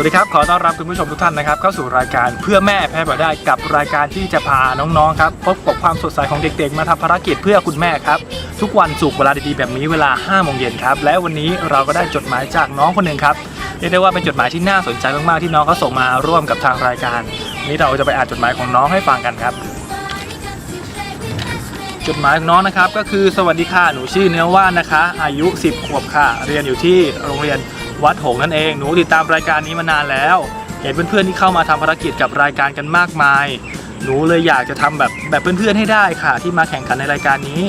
วัสดีครับ ขอต้อนรับคุณผู้ชมทุกท่านนะครับเข้าสู่รายการเพื่อแม่แพ้บ่ได้กับรายการที่จะพาน้องๆครับพบกับความสดใสของเด็กๆ มาทำภารกิจเพื่อคุณแม่ครับ ทุกวันศุกร์เวลาดีๆแบบนี้เวลา5โมงเย็นครับและวันนี้เราก็ได้จดหมายจากน้องคนหนึ่งครับเรียกได้ว่าเป็นจดหมายที่น่าสนใจมากๆที่น้องเขาส่งมาร่วมกับทางรายการวันนี้เราจะไปอ่านจดหมายของน้องให้ฟังกันครับ จดหมายของน้องนะครับก็คือสวัสดีค่ะหนูชื่อเนื้อว่านนะคะ อายุ 10 ขวบค่ะ เรียนอยู่ที่โรงเรียน วัดหงนั่นเอง หนูติดตามรายการนี้มานานแล้ว เห็นเพื่อนๆที่เข้ามาทำภารกิจกับรายการกันมากมาย หนูเลยอยากจะทำแบบแบบเพื่อนๆให้ได้ค่ะ ที่มาแข่งขันในรายการนี้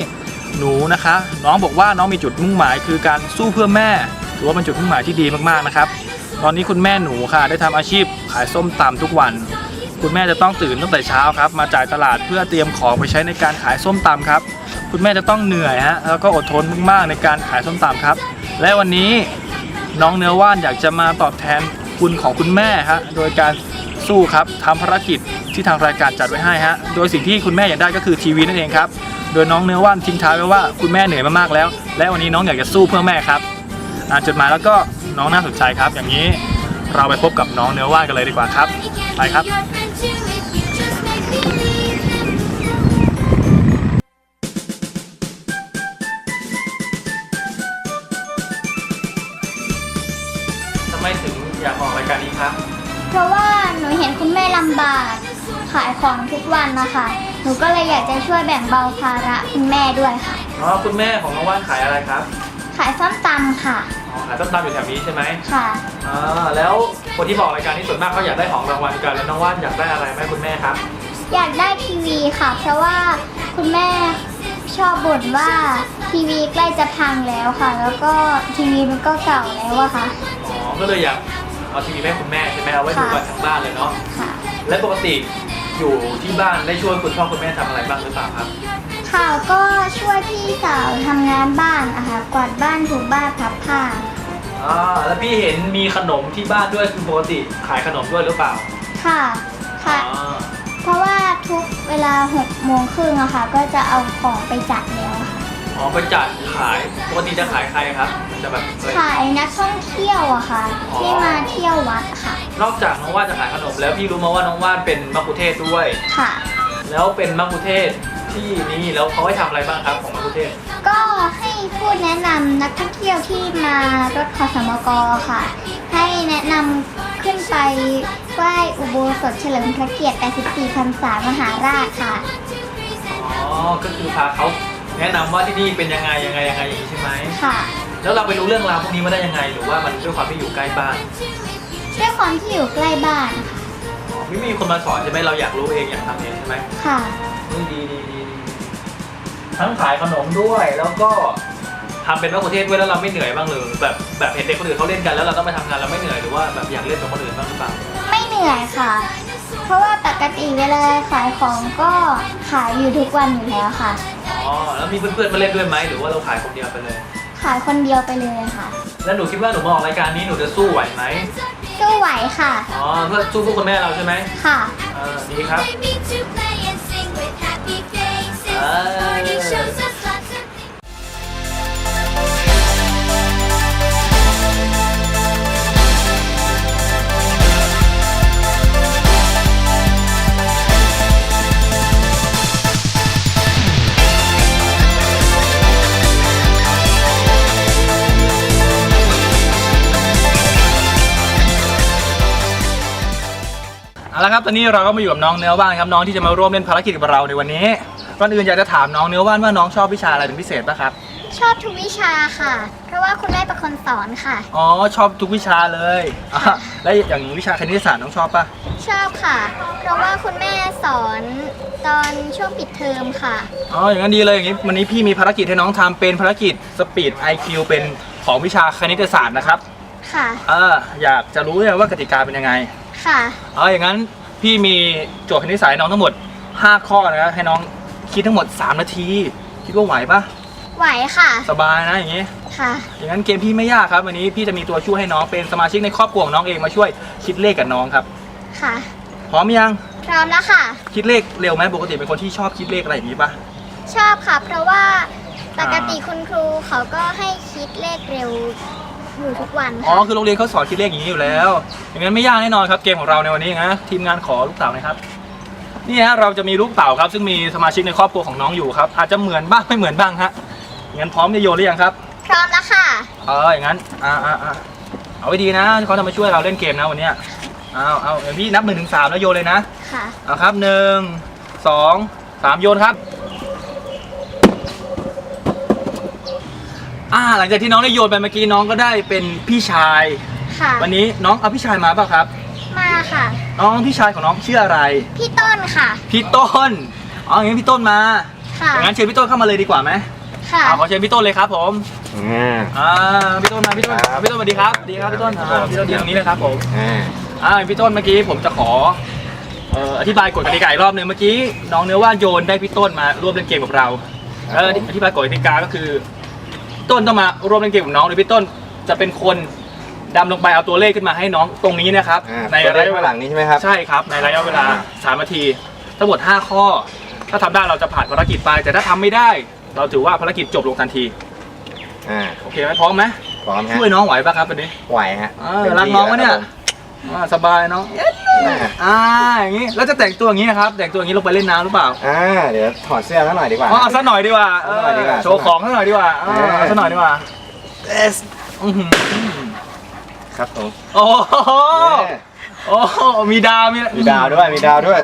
หนูนะคะ น้องบอกว่าน้องมีจุดมุ่งหมายคือการสู้เพื่อแม่ถือว่าเป็นจุดมุ่งหมายที่ดีมากๆนะครับ ตอนนี้คุณแม่หนูค่ะ ได้ทำอาชีพขายส้มตำทุกวัน คุณแม่จะต้องตื่นตั้งแต่เช้าครับ มาจ่ายตลาดเพื่อเตรียมของไปใช้ในการขายส้มตำครับ คุณแม่จะต้องเหนื่อยฮะแล้วก็อดทนมากๆในการขายส้มตำครับ และวันนี้ น้องเนื้อว่านอยากจะมาตอบแทนคุณของคุณแม่ฮะโดยการสู้ครับทำภารกิจที่ทางรายการจัดไว้ให้ฮะโดยสิ่งที่คุณแม่อยากได้ก็คือทีวีนั่นเองครับโดยน้องเนื้อว่านทิ้งท้ายไว้ว่าคุณแม่เหนื่อยมากๆแล้ว และวันนี้น้องอยากจะสู้เพื่อแม่ครับอ่านจดหมายแล้วก็น้องน่าสนใจครับ อย่างนี้เราไปพบกับน้องเนื้อว่านกันเลยดีกว่าครับไปครับ ครับ เพราะว่าหนูเห็นคุณแม่ลำบาก ขายของทุกวันนะคะ หนูก็เลยอยากจะช่วยแบ่งเบาภาระคุณแม่ด้วยค่ะ อ๋อคุณแม่ของน้องว่านขายอะไรครับขายส้มตำค่ะอ๋อขายต้มตำอยู่แถวนี้ใช่ไหมค่ะอ่าแล้วคนที่บอกรายการนี้ส่วนมากเขาอยากได้ของรางวัลกันแล้วน้องว่านอยากได้อะไรไหมคุณแม่ครับ อยากได้ทีวีค่ะ เพราะว่าคุณแม่ชอบบ่นว่าทีวีใกล้จะพังแล้วค่ะ แล้วก็ทีวีมันก็เก่าแล้วอะค่ะ อ๋อก็เลยอยาก เอาทีวีแม่คุณแม่ใช่ไหมเอาไว้ดูกันทั้งบ้านเลยเนาะค่ะ และปกติอยู่ที่บ้านได้ช่วยคุณพ่อคุณแม่ทำอะไรบ้างหรือเปล่าครับ ค่ะก็ช่วยพี่สาวทำงานบ้านอะค่ะกวาดบ้านถูบ้านพับผ้าอ่าแล้วพี่เห็นมีขนมที่บ้านด้วยคือปกติขายขนมด้วยหรือเปล่าค่ะค่ะอ๋อเพราะว่าทุกเวลา6โมงครึ่งอะค่ะ ก็จะเอาของไปจัดแล้วค่ะ อ๋อไปจัดขายปกติจะขายใครครับ จะแบบเอ้ย ขายนักท่องเที่ยวอะค่ะ อ๋อ ที่มาเที่ยววัดค่ะ นอกจากน้องว่านจะขายขนมแล้วพี่รู้มาว่าน้องว่านเป็นมักคุเทศก์ด้วย ค่ะ แล้วเป็นมักคุเทศก์ที่นี่แล้วเขาให้ทำอะไรบ้างครับของมักคุเทศก์ก็ให้พูดแนะนำนักท่องเที่ยวที่มารถขอสมกค่ะ ให้แนะนำขึ้นไปไหว้อุโบสถเฉลิมพระเกียรติ 84พรรษามหาราชค่ะ อ๋อก็คือพาเขา แนะนำว่าที่นี่เป็นยังไงยังไงยังไงอย่างนี้ใช่ไหมค่ะแล้วเราไปรู้เรื่องราวพวกนี้มาได้ยังไง หรือว่ามันด้วยความที่อยู่ใกล้บ้านด้วยความที่อยู่ใกล้บ้านอ๋อไม่มีคนมาสอนใช่ไหมเราอยากรู้เองอยากทำเองใช่ไหมค่ะนี่ดีดีดีดีทั้งขายขนมด้วยแล้วก็ทำเป็นมะกุเทศด้วยแล้วเราไม่เหนื่อยบ้างหรือแบบแบบเห็นเด็กคนอื่นเขาเล่นกันแล้วเราต้องไปทำงานเราไม่เหนื่อยหรือว่าแบบอยากเล่นกับคนอื่นบ้างหรือเปล่า ไม่เหนื่อยค่ะ เพราะว่าปกติเวลาขายของก็ขายอยู่ทุกวันอยู่แล้วค่ะ อ๋อ แล้วมีเพื่อนๆมาเล่นด้วยไหมหรือว่าเราขายคนเดียวไปเลย ขายคนเดียวไปเลยค่ะ แล้วหนูคิดว่าหนูมาออกรายการนี้หนูจะสู้ไหวไหมสู้ไหวค่ะ อ๋อ เพื่อสู้เพื่อคุณแม่เราใช่ไหมค่ะ เออดีครับ Baby to play เอาละครับตอนนี้เราก็มาอยู่กับน้องเนื้อว่านครับน้องที่จะมาร่วมเล่นภารกิจกับเราในวันนี้ก่อนอื่นอยากจะถามน้องเนื้อว่านว่าน้องชอบวิชาอะไรเป็นพิเศษป่ะครับชอบทุกวิชาค่ะ เพราะว่าคุณแม่เป็นคนสอนค่ะ อ๋อชอบทุกวิชาเลยอะแล้วอย่างวิชาคณิตศาสตร์น้องชอบป่ะชอบค่ะ เพราะว่าคุณแม่สอนตอนช่วงปิดเทอมค่ะอ๋ออย่างนั้นดีเลยอย่างนี้วันนี้พี่มีภารกิจให้น้องทำเป็นภารกิจ Speed IQ เป็นของวิชาคณิตศาสตร์นะครับค่ะ เอออยากจะรู้เลยว่ากติกาเป็นยังไง ค่ะอ๋ออย่างนั้นพี่มีโจทย์คณิตศาสตร์ให้น้องทั้งหมด 5 ข้อนะครับให้น้องคิดทั้งหมด 3 นาที คิดว่าไหวปะไหวค่ะ สบายนะอย่างนี้ ค่ะ อย่างนั้นเกมพี่ไม่ยากครับวันนี้พี่จะมีตัวช่วยให้น้องเป็นสมาชิกในครอบครัวของน้องเองมาช่วยคิดเลขกับน้องครับ ค่ะ พร้อมยัง พร้อมแล้วค่ะ คิดเลขเร็วไหมปกติเป็นคนที่ชอบคิดเลขอะไรอย่างนี้ปะชอบค่ะ เพราะว่าปกติคุณครูเขาก็ให้คิดเลขเร็ว อยู่ทุกวันอ๋อค่ะคือโรงเรียนเขาสอนคิดเลขอย่างนี้อยู่แล้วอย่างนั้นไม่ยากแน่นอนครับเกมของเราในวันนี้นะทีมงานขอลูกเต่าหนะครับนี่ฮะเราจะมีลูกเต่าครับ ซึ่งมีสมาชิกในครอบครัวของน้องอยู่ครับอาจจะเหมือนบ้างไม่เหมือนบ้างฮะงั้นพร้อมจะโยนหรือยังครับ พร้อมแล้วค่ะ เอออย่างนั้นอ่าอ่าอ่าเอาไว้ดีนะเขาจะมาช่วยเราเล่นเกมนะวันเนี้ยเอาเอาเดี๋ยวพี่นับหนึ่งถึงสามแล้วโยนเลยนะค่ะเอาครับหนึ่งสองสามโยนครับ อ่า หลังจากที่น้องได้โยนไปเมื่อกี้น้องก็ได้เป็นพี่ชาย ค่ะวันนี้น้องเอาพี่ชายมาเปล่าครับ มาค่ะ น้องพี่ชายของน้องชื่ออะไร พี่ต้นค่ะ พี่ต้นอ๋ออย่างนั้นพี่ต้นมาค่ะอย่างนั้นเชิญพี่ต้นเข้ามาเลยดีกว่าไหมค่ะเอาขอเชิญพี่ต้นเลยครับผมอ่าอ่าพี่ต้นมาพี่ต้นครับ พี่ต้นสวัสดีครับสวัสดีครับพี่ต้นอ่าพี่ต้นยืนตรงนี้เลยครับผม อ่า อ่าพี่ต้นเมื่อกี้ผมจะขอเอ่ออธิบายกฎกติกาอีกรอบหนึงเมื่อกี้น้องเนื้อว่าโยนได้พี่ต้นมาร่วมเล่นเกมกับเราแล้วอธิบายกฎกติกาก็คือพี่ ต้นต้องมาร่วมเล่นเกมกับน้องโดยพี่ต้นจะเป็นคนดำลงไปเอาตัวเลขขึ้นมาให้น้องตรงนี้นะครับ อ่าในตัวเลระขยะเวข้างหลา ลังนี้ใช่ไหมครับ ใช่ครับ ในระยะเวลา 3 นาที ทั้งหมด 5 ข้อ ถ้าทำได้เราจะผ่านภารกิจไป แต่ถ้าทำไม่ได้ เราถือว่าภารกิจจบลงทันที อ่าโอเคไหมพร้อมไหมพร้อมฮะช่วยน้องไหวปะครับวันนี้ ไหวฮะอ่าต็มรักที่น้องวะเนี่ยครับ อ่าสบายน้องผมอ่าอ่าอย่างนี้แล้วจะแต่งตัวอย่างนี้นะครับ แต่งตัวอย่างนี้ลงไปเล่นน้ำหรือเปล่าอ่าเดี๋ยวถอดเสื้อแล้วหน่อยดีกว่า อ๋อเอาสักหน่อยดีกว่าเอาสักหน่อยดีกว่าโชว์ของสักหน่อยดีกว่าอ่าเออเอาสักหน่อยดีกว่า Yes อื้อหือครับผมโอ้โหเย้โอ้โหมีดาวมีมีดาวด้วยมีดาวด้วย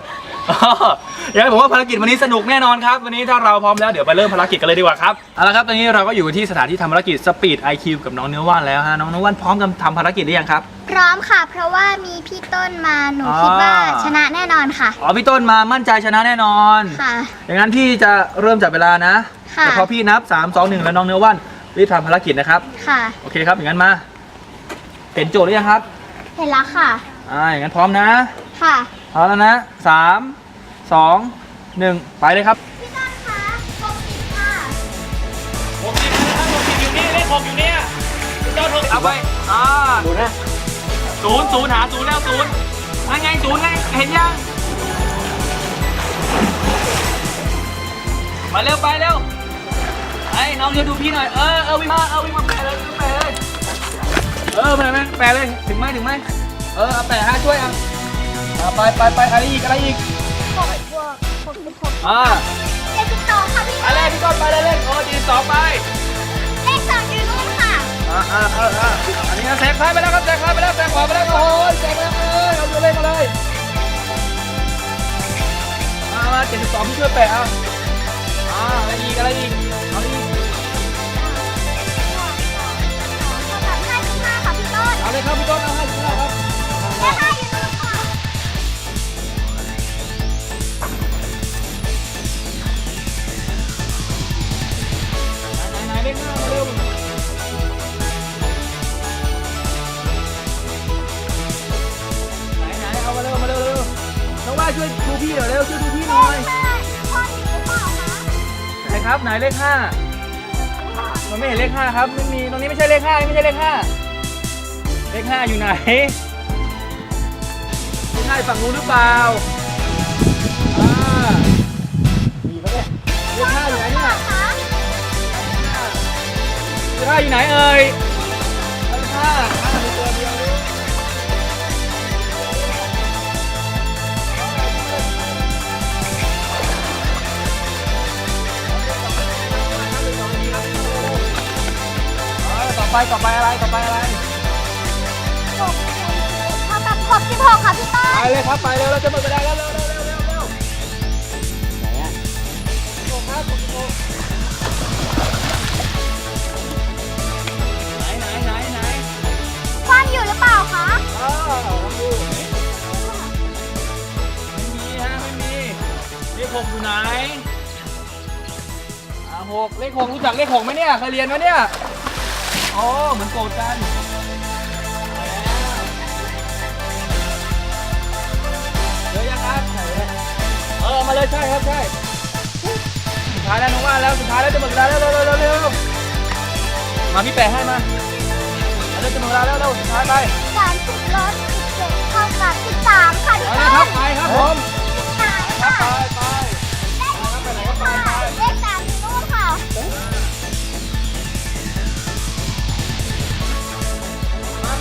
อย่างนั้นผมว่าภารกิจวันนี้สนุกแน่นอนครับ วันนี้ถ้าเราพร้อมแล้วเดี๋ยวไปเริ่มภารกิจกันเลยดีกว่าครับเอาละครับตอนนี้เราก็อยู่ที่สถานที่ทำภารกิจ Speed IQ กับน้องเนื้อว่านแล้วฮะน้องเนื้อว่านพร้อมกับทำภารกิจหรือยังครับ พร้อมค่ะ เพราะว่ามีพี่ต้นมาหนูอ่าคิดว่าชนะแน่นอนค่ะ อ๋อพี่ต้นมามั่นใจชนะแน่นอนค่ะอย่างนั้นพี่จะเริ่มจับเวลานะค่ะแต่พอพี่นับ 3 2 1 แล้วน้องเนื้อว่านรีบทำภารกิจนะครับค่ะโอเคครับอย่างนั้นมาเห็นโจทย์หรือยังครับ เห็นแล้วค่ะอ่าอย่างนั้นพร้อมนะค่ะ เอาแล้วนะสามสองหนึ่งไปเลยครับพี่ต้นคะหกสิบค่ะหกสิบนะครับหกสิบอยู่นี่เลขหกอยู่เนี่ยเจ้าหกเอาไปอ่าดูนะศูนย์ศูนย์หาศูนย์แล้วศูนย์นั่นไงศูนย์ไงเห็นยังมาเร็วไปเร็วไอ้น้องเดี๋ยวดูพี่หน่อยเออเออวิ่งมาเออวิ่งมาแปะเลยวิ่งแปะเลยเออแปะไหมแปะเลยถึงไหมถึงไหมเออเอาแปะฮะช่วยอะ อ่าไปไปไปอะไรอีกอะไรอีกหกบวกหกสิบหกอ่าเลขสิบสองค่ะพี่ไปต้นเลยพี่ต้นไปเลยเล่นโอ้ดีสองไปเลขสองอยู่นู่นค่ะอ่าอ่าอ่าอ่าอันนี้นะแซงซ้ายไปแล้วครับแซงซ้ายไปแล้วแซงขวาไปแล้วโอ้ยแซงไปแล้วเอ้ยเอาตัวเลขมาเลยมามาเจ็ดสิบสองพี่ช่วยแปะเอาอ่าอะไรอีกอะไรอีกเอาอีก ครับไม่มีตรงนี้ไม่ใช่เลขห้าไม่ใช่เลข5เลข5อยู่ไหนเลขห้าฝั่งนู้นหรือเปล่ามีปะเนี่ยเลข5อยู่ไหนเนี่ยเลข5อยู่ไหนเอ่ยเลข5 ไปต่อไปอะไรต่อไปอะไรหกเท่ากับหกสิบหกค่ะพี่ต้นไปเลยครับไปเร็วเราจะหมดเวลาแล้วเร็วเร็วเร็วเร็วเร็วไหนอะโอ้ครับโอ้ไหนไหนไหนไหนควันอยู่หรือเปล่าคะอ้าวลองดูไม่มีฮะไม่มีเลขหกอยู่ไหนอ่าหกเลขหกรู้จักเลขหกไหมเนี่ยเคยเรียนไหมเนี่ย อ๋อเหมือนโกรธกันเดี๋ยวยังครับเออมาเลยใช่ครับใช่สุดท้ายแล้วน้องว่าแล้วสุดท้ายแล้วจะหมดเวลาแล้วเร็วเร็วเร็วเร็วมาพี่แปะให้มาเอาเร็วจะหมดเวลาแล้วเร็วสุดท้ายไปสามสิบลดสิบเจ็ดเท่ากับสิบสามค่ะพี่เอาต้เลยนครับไปครับผมหายไปค่ะ ไปเล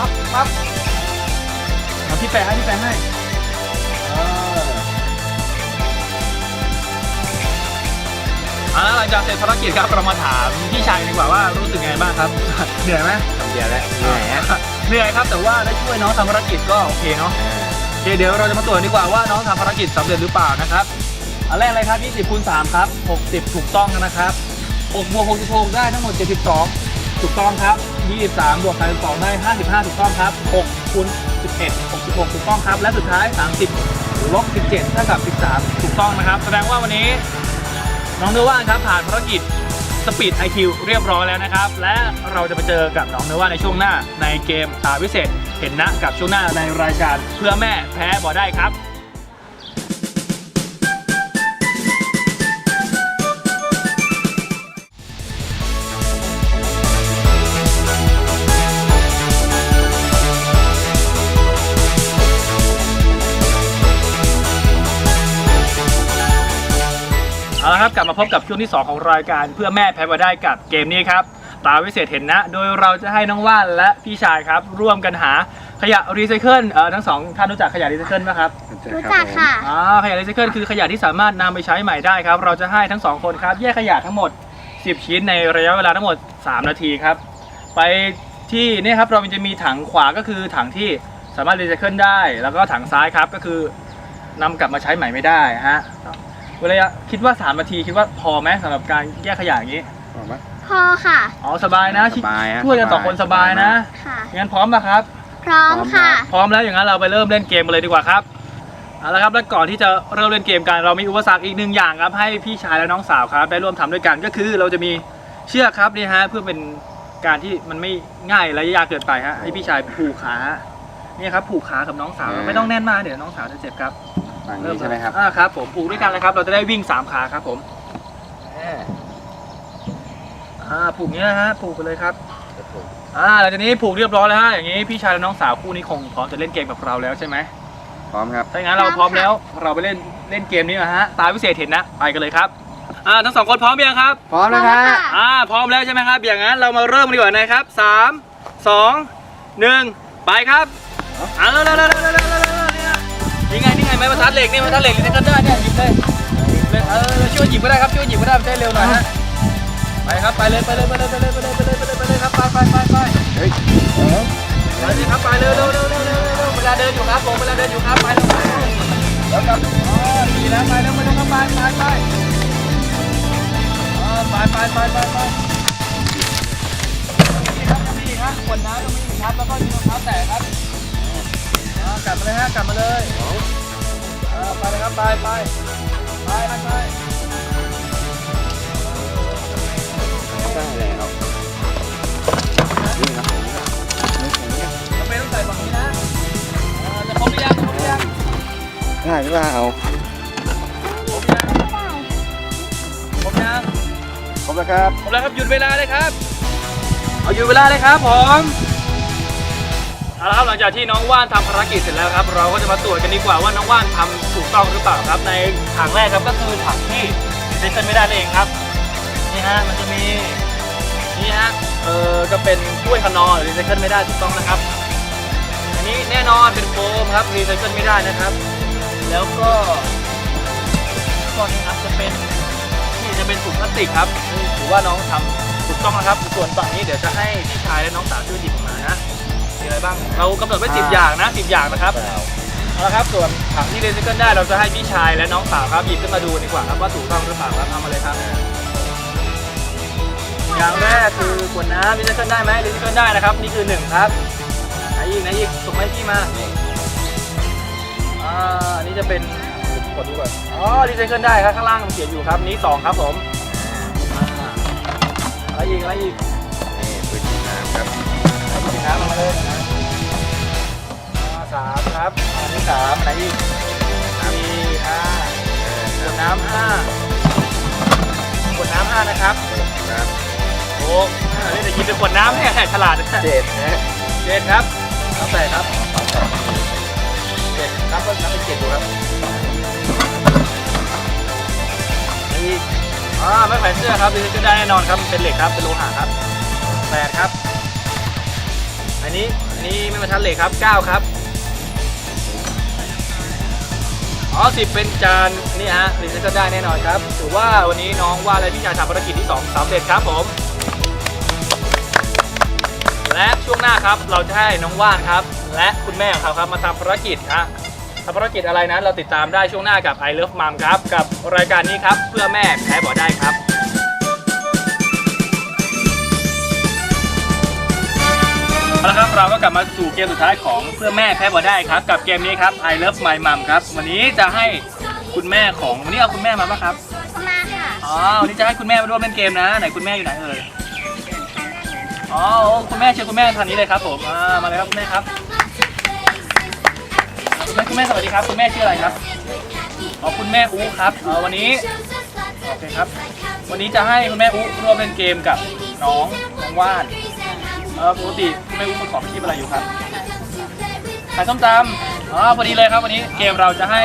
ปั๊บปั๊บเอาที่แปะให้ที่แปะให้เออเอาละหลังจากเสร็จภารกิจครับเรามาถามพี่ชายดีกว่าว่ารู้สึกไงบ้างครับ เหนื่อยไหมทำเดียวแล้วเหนื่อยฮะเหนื่อยครับแต่ว่าได้ช่วยน้องทำภารกิจก็โอเคเนาะโอเคเดี๋ยวเราจะมาตรวจดีกว่าว่าน้องทำภารกิจสำเร็จหรือเปล่านะครับอันแรกเลยครับ 20คูณ3ครับ 60 ถูกต้องนะครับ6บวก66 ได้ทั้งหมด 72 ถูกต้องครับ 23 บวก32ได้ 55 ถูกต้องครับ6คูณ11 66 ถูกต้องครับ และสุดท้าย 30 ลบ 17 เท่ากับ 13 ถูกต้องนะครับ แสดงว่าวันนี้น้องเนื้อว่านครับ ผ่านภารกิจสปีด IQ เรียบร้อยแล้วนะครับ และเราจะไปเจอกับน้องเนื้อว่าในช่วงหน้าในเกมตาวิเศษ เห็นนะกับช่วงหน้าในรายการเพื่อแม่แพ้บ่ได้ครับ ละครับกลับมาพบกับช่วงที่ 2 ของรายการเพื่อแม่แพ้มาได้กับเกมนี้ครับตาวิเศษเห็นนะ โดยเราจะให้น้องว่านและพี่ชายครับ ร่วมกันหาขยะรีไซเคิลเอ่อทั้งสองท่านรู้จักขยะรีไซเคิลไหมครับรู้จักค่ะ อ่าขยะรีไซเคิลคือขยะที่สามารถนำไปใช้ใหม่ได้ครับ เราจะให้ทั้งสองคนครับ แยกขยะทั้งหมด 10 ชิ้นในระยะเวลาทั้งหมด 3 นาทีครับ ไปที่นี่ครับเราจะมีถังขวาก็คือถังที่สามารถรีไซเคิลได้ แล้วก็ถังซ้ายครับก็คือนำกลับมาใช้ใหม่ไม่ได้ฮะ เวลาคิดว่า3นาทีคิดว่าพอไหมสำหรับการแยกขยะอย่างนี้บอกว่าพอค่ะ อ๋อสบายนะสบายฮะช่วยกันสองคนสบายนะค่ะ งั้นพร้อมปะครับ พร้อมค่ะ พร้อมแล้วอย่างนั้นเราไปเริ่มเล่นเกมกันเลยดีกว่าครับเอาละครับและก่อนที่จะเริ่มเล่นเกมกันเรามีอุปสรรคอีกหนึ่งอย่างครับให้พี่ชายและน้องสาวครับ ได้ร่วมทำด้วยกันก็คือเราจะมีเชือกครับนี่ฮะเพื่อเป็นการที่มันไม่ง่ายและยากเกินไปฮะให้พี่ชายผูกขานี่ครับผูกขากับน้องสาวไม่ต้องแน่นมากเดี๋ยวน้องสาวจะเจ็บครับ ฝั่งนี้ใช่ไหมครับ อ่าครับผมผูกด้วยกันเลยครับ เราจะได้วิ่งสามขาครับผมอ่าผูกอย่างนี้นะฮะผูกไปเลยครับอ่าหลังจากนี้ผูกเรียบร้อยแล้วฮะอย่างนี้พี่ชายและน้องสาวคู่นี้คงพร้อมจะเล่นเกมกับเราแล้วใช่ไหมพร้อมครับถ้าอย่างนั้นเราพร้อมแล้วเราไปเล่นเล่นเกมนี้นะฮะตาวิเศษเห็นนะไปกันเลยครับอ่าทั้งสองคนพร้อมยังครับ พร้อมแล้วคพร้อมรับแล้วค่ะอ่าพร้อมแล้วใช่ไหมครับ อย่างนั้นเรามาเริ่มกันดีกว่านะครับสามสองหนึ่งไปครับอ่าเร็วเร็วเร็วเร็ว ไงนี่ไงไม้บรรทัดเหล็กนี่บรรทัดเหล็กนี่ก็ได้เนี่ยหยิบเลยหยิบเลยเออช่วยหยิบก็ได้ครับช่วยหยิบก็ได้มันจะได้เร็วหน่อยฮะไปครับไปเลยไปเลยไปเลยไปเลยไปเลยไปเลยไปเลยไปเลยครับไปไปไปไปเฮ้ยไปสิครับไปเร็วเร็วเร็วเร็วเร็วเร็วเวลาเดินอยู่ครับผมเวลาเดินอยู่ครับไปเร็วไปแล้วกลับอ๋อดีแล้วไปเร็วไปเร็วครับไปไปไปอ๋อไปไปไปไปไปนี่ครับนี่ครับขวดน้ำตรงนี้ครับแล้วก็ยืนรองเท้าแตะครับอ๋อกลับมาเลยฮะกลับมาเลย อ่าไปเลยครับไปไปไปไปไปได้แล้วนี่ครับผมจะเป็นต้องใส่ฝั่งนี้นะอ่าจะครบหรือยังครบหรือยังได้หรือเปล่าครบหรือยังครบยังครบแล้วครับหมแล้วครับหยุดเวลาเลยครับ เอาหยุดเวลาเลยครับผม เอาละครับหลังจากที่น้องว่านทำภารกิจเสร็จแล้วครับ เราก็จะมาตรวจกันดีกว่าว่าน้องว่านทำถูกต้องหรือเปล่าครับ ในถังแรกครับก็คือถังที่รีไซเคิลไม่ได้นั่นเองครับนี่ฮะมันจะมีนี่ฮะเออก็เป็นถ้วยขนอรีไซเคิลไม่ได้ถูกต้องนะครับ อันนี้แน่นอนเป็นโฟมครับรีไซเคิลไม่ได้นะครับ แล้วก็ก่อนนี้ครับจะเป็นนี่จะเป็นถุงพลาสติกครับถือว่าน้องทำถูกต้องนะครับ ส่วนฝั่งนี้เดี๋ยวจะให้พี่ชายและน้องสาวช่วยหยิบออกมา อะไรบ้าง เรากำหนดไว้สิบอย่างนะสิบอย่างนะครับเอาละครับส่วนถังที่เรนซิเคิลได้เราจะให้พี่ชายและน้องสาวครับหยิบขึ้นมาดูดีกว่าครับว่าถูกต้องหรือเปล่าครับเอามาเลยครับอย่างแรกคือขวดน้ำรีไซเคิลได้ไหมรีไซเคิลได้นะครับ นี่คือหนึ่งครับไหนอีกไหนอีกส่งมาให้พี่มาอ่าอันนี้จะเป็นกดดูก่อนอ๋อรีไซเคิลได้ครับข้างล่างมันเขียนอยู่ครับนี้สองครับผมอ่าอะไรอีกอะไรอีกนี่ปืนฉีดน้ำครับอะไรอีกน้ำเอามาเลยนะอ่า สามครับอันนี้สามอะไรอีกสี่ห้าขวดน้ำห้าขวดน้ำห้านะครับครับโอ้อันนี้จะกินเป็นขวดน้ำเนี่ยฉลาดนะเจ็ดนะเจ็ดครับน้ำใส่ครับเจ็ดนับก็นับเป็นเจ็ดดูครับอีกอ่าไม่แขวนเสื้อครับดิฉันก็ได้แน่นอนครับเป็นเหล็กครับเป็นโลหะครับแปดครับ อันนี้อันนี้ไม่มาทันเหล็กครับเก้าครับ อ๋อสิบเป็นจานนี่ฮะดิฉันก็ได้แน่นอนครับถือว่าวันนี้น้องว่าอะไรพี่ชายทำภารกิจที่สองสำเร็จครับผม และช่วงหน้าครับเราจะให้น้องว่านครับ และคุณแม่ของเขาครับมาทำภารกิจฮะทำภารกิจอะไรนั้นเราติดตามได้ช่วงหน้ากับ I Love Mom ครับ กับรายการนี้ครับเพื่อแม่แพ้บ่ได้ครับ เอาละครับเราก็กลับมาสู่เกมสุดท้ายของเพื่อแม่แพ้บ่ได้ครับ กับเกมนี้ครับ I Love My Mom ครับ วันนี้จะให้คุณแม่ของวันนี้เอาคุณแม่มาปะครับมาค่ะอ๋อวันนี้จะให้คุณแม่มาร่วมเล่นเกมนะไหนคุณแม่อยู่ไหนเอ่ยอ๋อโอ้คุณแม่เชิญคุณแม่ทางนี้เลยครับผมอ่ามาเลยครับคุณแม่ครับคุณแม่คุณแม่สวัสดีครับ คุณแม่ชื่ออะไรครับอ๋อคุณแม่อูครับเออวันนี้โอเคครับ วันนี้จะให้คุณแม่อูร่วมเล่นเกมกับน้องน้องว่าน เออปกติคุณแม่อูประกอบอาชีพอะไรอยู่ครับขายส้มตำอ๋อพอดีเลยครับวันนี้เกมเราจะให้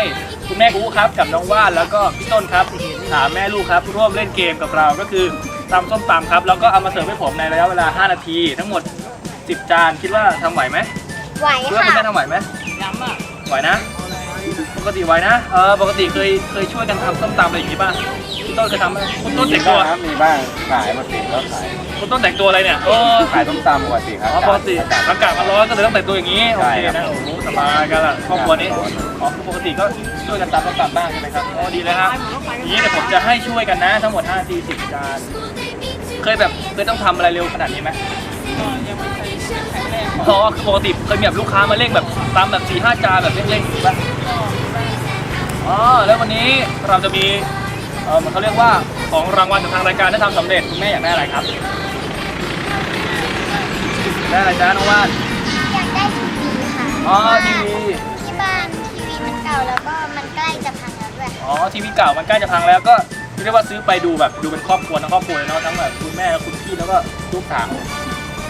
คุณแม่อูครับ กับน้องว่านแล้วก็พี่ต้นครับถามแม่ลูกครับร่วมเล่นเกมกับเราก็คือตำส้มตำครับแล้วก็เอามาเสิร์ฟให้ผมในระยะเวลา 5 นาที ทั้งหมด 10 จานคิดว่าทำไหวไหมไหวคิดว่าค่ะ คุณแม่ทำไหวไหมย้ำอะไหวนะ ปกติไหวนะ เออ ปกติเคยเคยช่วยกันทำส้มตำอะไรอย่างงี้ป่ะคุณต้นเคยทำไหมคุณต้นแต่งตัว ครับมีบ้างขายปกติก็ขายคุณต้นแต่งตัวอะไรเนี่ยเออขายต้มตำปกติครับอ๋อปกติอากาศมันร้อนก็เลยต้องแต่งตัวอย่างนี้ โอใช่เคครับนะ โอ้โหสบายกันละครอบครัวนี้ อ๋อ ปกติก็ช่วยกันตำส้มตำบ้างใช่ไหมครับอ๋อดีเลยครับอย่างนี้เดี๋ยวผมจะให้ช่วยกันนะ ทั้งหมด5นาที10จาน เคยแบบเคยต้องทำอะไรเร็วขนาดนี้ไหมอ๋อคือปกติเคยมีแบบลูกค้ามาเร่งแบบตามแบบ4ี่ห้าจานแบบเร่งๆอย่างนี้ป่ะ อ๋อแล้ววันนี้เราจะมีเออเหมือนเขาเรียกว่าของรางวัลจากทางรายการได้ทำสำเร็จคุณแม่อยากได้อะไรครับได้อะไรจ้าน้องว่านอยากได้ทีวีค่ะอ๋อเพราะว่าทีวีที่บ้านทีวีมันเก่าแล้วก็มันใกล้จะพังแล้วด้วยอ๋อทีวีเก่ามันใกล้จะพังแล้วก็เรียกว่าซื้อไปดูแบบดูเป็นครอบครัวทั้งครอบครัวเลยเนาะทั้งแบบคุณแม่คุณพี่แล้วก็ลูกสาว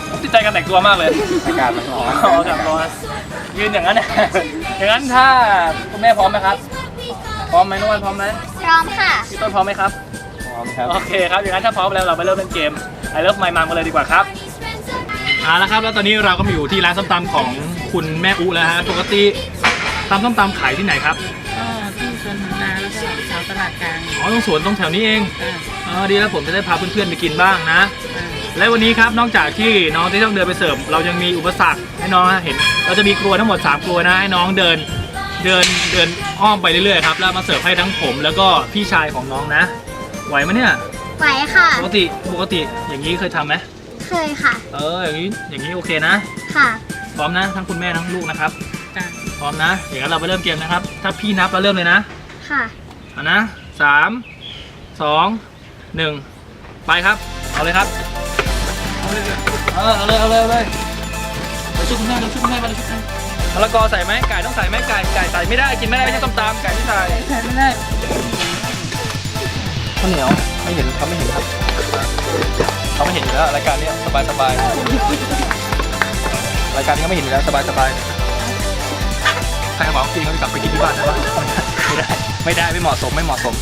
ผมติดใจการแต่งตัวมากเลยอากาศมันร้อนอ๋อครับร้อนยืนอย่างนั้นนะอย่างนั้นถ้าคุณแม่พร้อมไหมครับ พร้อมไหมน้องวันพร้อมไหมพร้อมค่ะ พี่ต้นพร้อมไหมครับ พร้อมครับ โอเคครับอย่างนั้นถ้าพร้อมแล้วเราไปเริ่มเล่นเกมไอเลิฟไมมันกันเลยดีกว่าครับเอาละครับแล้วตอนนี้เราก็มาอยู่ที่ร้านส้มตำของคุณแม่อุแล้วฮะปกติตำส้มตำขายที่ไหนครับก็ที่สวนหนูนาแล้วก็แถวตลาดกลางอ๋อตรงสวนตรงแถวนี้เองอ่าอ๋อดีแล้วผมจะได้พาเพื่อนๆไปกินบ้างนะ อ่าและวันนี้ครับนอกจากที่น้องที่ต้องเดินไปเสิร์ฟเรายังมีอุปสรรคให้น้องเห็น เราจะมีครัวทั้งหมด 3 ครัวนะให้น้องเดิน เดินเดินอ้อมไปเรื่อยๆครับแล้วมาเสิร์ฟให้ทั้งผมแล้วก็พี่ชายของน้องนะ ไหวไหมเนี่ยไหวค่ะ ปกติปกติอย่างนี้เคยทำไหมเคยค่ะ เอออย่างนี้อย่างนี้โอเคนะ ค่ะ พร้อมนะ ทั้งคุณแม่ทั้งลูกนะครับ จ้ะ พร้อมนะเดี๋ยวเราไปเริ่มเกมนะครับ ถ้าพี่นับเราเริ่มเลยนะค่ะ เอานะสามสองหนึ่งไปครับเอาเลยครับเออเอาเลยเอาเลยเอาเลยเดี๋ยวช่วยคุณแม่เดี๋ยวช่วยคุณแม่มาเดี๋ยวช่วยคุณแม่ มะละกอใส่ไหมไก่ต้องใส่ไหมไก่ไก่ใส่ไม่ได้กินไม่ได้ไม่ใช่ต้มตำไก่ไม่ใส่ใช้ไม่ได้ข้าวเหนียวไม่เห็นเขาไม่เห็นครับเขาไม่เห็นอยู่แล้วรายการนี้สบายสบายรายการนี้เขาไม่เห็นอยู่แล้วสบายสบายใครบอกกินเขาจะกลับไปกินที่บ้านได้ปะไม่ได้ไม่ได้ไม่เหมาะสมไม่เหมาะสม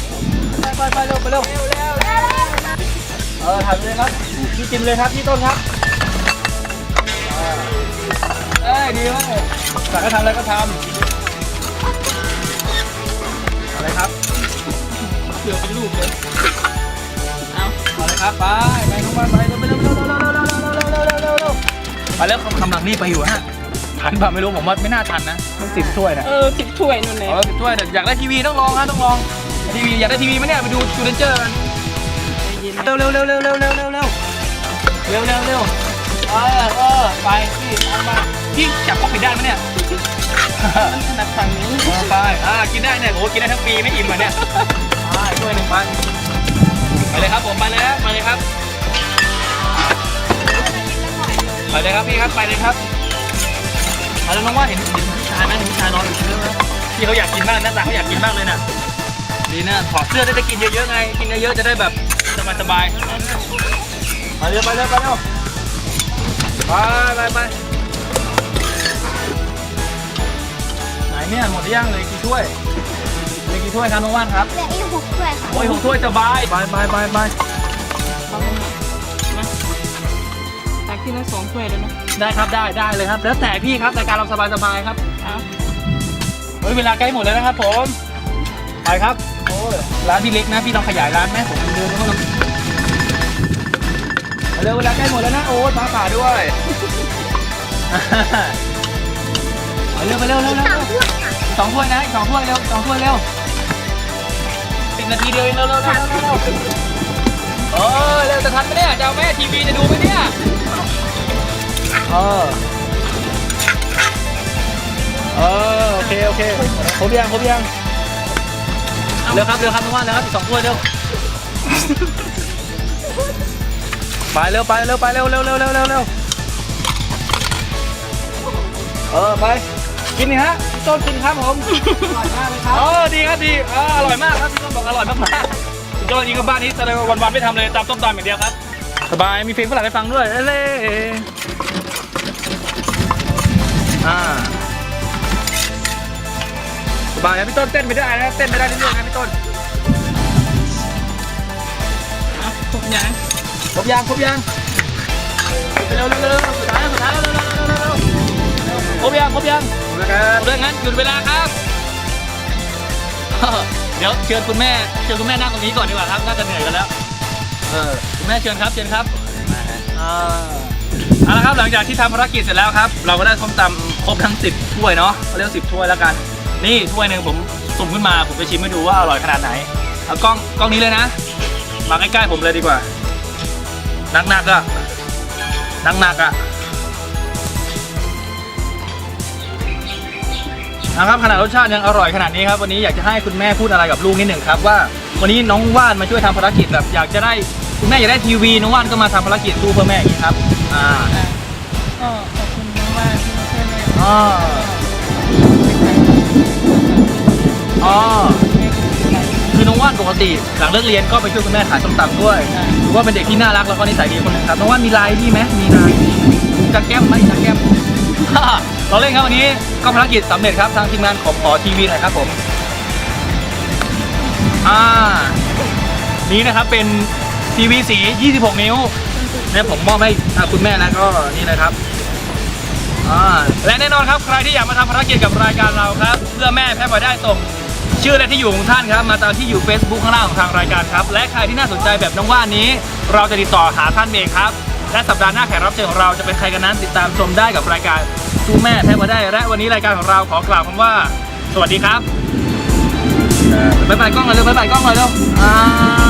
ไปไปไปเร็วไปเร็วเออถ่ายไปเลยครับพี่กินเลยครับพี่ต้นครับ อ่าเอ้ยดีมากสั่งให้ทำอะไรก็ทำเอะไรครับเสือเป็นลูกเลยเอาเอาเลยครับไปไปน้องบ้านไปเร็วไปเร็วเร็วเร็วเร็วเร็วเร็วเร็วเร็วเร็วเร็วเร็วเร็วไปแล้วกำลังรีบไปอยู่ฮะทันป่ะไม่รู้ผมว่าไม่น่าทันนะต้องสิบถ้วยนะเออสิบถ้วยนู่นเลยเออสิบถ้วยแต่อยากได้ทีวีต้องลองฮะต้องลองทีวีอยากได้ทีวีไหมเนี่ยไปดูจูเลนเจอร์กันเร็วเร็วเร็วเร็วเร็วเร็วเร็วเร็วเร็วเร็วเร็วเออเออไปพี่เอามา พี่จับพกผิดด้านไหมเนี่ยมันถนัดฝั่งนี้เอาไปอ่ากินได้เนี่ยโอ้กินได้ทั้งปีไม่อิ่มอะเนี่ยอ่าถ้วยหนึ่งพันไปเลยครับผมไปเลยครับไปเลยครับไปเลยครับพี่ครับไปเลยครับเอาแล้วน้องว่าเห็นเห็นพี่ชายายไหมผู้ชายนอนอยู่เรื่องแล้วพี่เขาอยากกินมากหน้าตาเขาอยากกินมากเลยน่ะดีนะถอดเสื้อได้ได้กินเยอะๆไงกินเยอะๆจะได้แบบสบายๆไปเร็วไปเร็วไปเร็วไปไปไป เนี่ยหมดหรือยังเหลยกี่ถ้วยเหลยกี่ถ้วยครับน้องว่านครับเหลืออีกหกถ้วยค่ะโอ้ยหกถ้วยสบายไปไปไปไปเอาไปมาตักที่ละสองถ้วยเลยไหมได้ครับได้ได้เลยครับ แล้วแต่พี่ครับรายการเราสบายๆครับเอาเฮ้ยเวลาใกล้หมดแล้วนะครับผมไปครับโอ้ยร้านพี่เล็กนะพี่ต้องขยายร้านไหมผมเดินเข้ามาเร็วเวลาใกล้หมดแล้วนะโอ้ยฟ้าผ่าด้วยไปเร็วไปเร็วเร็วเร็ว สามถ้วยค่ะ สองถ้วยนะอีกสองถ้วยเร็วสองถ้วยเร็วสิบนาทีเดียวเองเร็วเร็วเร็วเร็วเร็วเออเร็วจะทันไหมเนี่ยจะเอาแม่ทีวีจะดูไหมเนี่ยเออเออโอเคโอเคครบยังครบยังเร็วครับเร็วครับน้องว่านเร็วครับอีกสองถ้วยเร็วไปเร็วไปเร็วไปเร็วเร็วเร็วเร็วเร็วเร็วเออไปกินนี่ฮะ พี่ต้นกินครับผมอร่อยมากเลยครับ เออดีครับดีเอออร่อยมากครับพี่ต้นบอกอร่อยมากๆพี่ต้นยิงกับบ้านนี้แสดงว่าวันๆไม่ทำเลยตามต้มตำอย่างเดียวครับ สบายมีเพลงฝรั่งให้ฟังด้วยเล่อ่าสบายครับพี่ต้นเต้นไม่ได้นะเต้นไม่ได้เรื่อยๆนะพี่ต้นเอาครบยังครบยางครบยางเร็วเร็วเร็วเร็วสุดท้ายแล้วสุดท้ายแล้วเร็วเร็วเร็วเร็วเร็วครบยางครบยางนะครับเรื่องงั้นหยุดเวลาครับ เดี๋ยวเชิญคุณแม่เชิญคุณแม่นั่งตรงนี้ก่อนดีกว่าครับน่าจะเหนื่อยกันแล้ว เออคุณแม่เชิญครับเชิญครับอ่าเอาละครับหลังจากที่ทำภารกิจเสร็จแล้วครับ เราก็ได้ส้มตำครบทั้ง 10 ถ้วยเนาะเขาเรียกสิบถ้วยแล้วกัน นี่ถ้วยหนึ่งผมสุ่มขึ้นมาผมไปชิมให้ดูว่าอร่อยขนาดไหนเอากล้องกล้องนี้เลยนะ มาใกล้ๆผมเลยดีกว่าหนักๆอะหนักๆอะ นะครับขนาดรสชาติยังอร่อยขนาดนี้ครับวันนี้อยากจะให้คุณแม่พูดอะไรกับลูกนิดหนึ่งครับว่า วันนี้น้องว่านมาช่วยทำภารกิจแบบอยากจะได้คุณแม่อยากได้ทีวีน้องว่านก็มาทำภารกิจสู้เพื่อแม่อย่างนี้ครับอ่าอะก็ขอบคุณน้องว่าที่มาช่วยแม่อ๋อ อ๋อคือน้องว่านปกติหลังเลิกเรียนก็ไปช่วยคุณแม่ขายส้มตำด้วยถือว่าเป็นเด็กที่น่ารักแล้วก็นิสัยดีคนหนึงครับน้องว่านมีไลน์พี่ไหมมีไลน์จักแก้มไหมจักแก้ม เราเล่นครับวันนี้ก็ภารกิจสำเร็จครับทางทีมงานของขอทีวีน่อยครับผม อ่า นี้นะครับเป็นทีวีสี 26 นิ้วเนี่ยผมมอบให้คุณแม่นะก็นี่นะครับอ่าและแน่นอนครับใครที่อยากมาทำภารกิจกับรายการเราครับ เพื่อแม่แพ้พอได้ส่งชื่อและที่อยู่ของท่านครับมาตามที่อยู่ Facebook ข้างล่างของทางรายการครับ และใครที่น่าสนใจแบบน้องว่านนี้ เราจะติดต่อหาท่านเองครับ และสัปดาห์หน้าแขกรับเชิญของเราจะเป็นใครกันนั้นติดตามชมได้กับรายการซูแม่แพ้มาได้ และวันนี้รายการของเราขอกล่าวคำว่า สวัสดีครับบ๊ายบายกล้องเลยเร็วบ๊ายบายกล้องเลยเร็วอ่า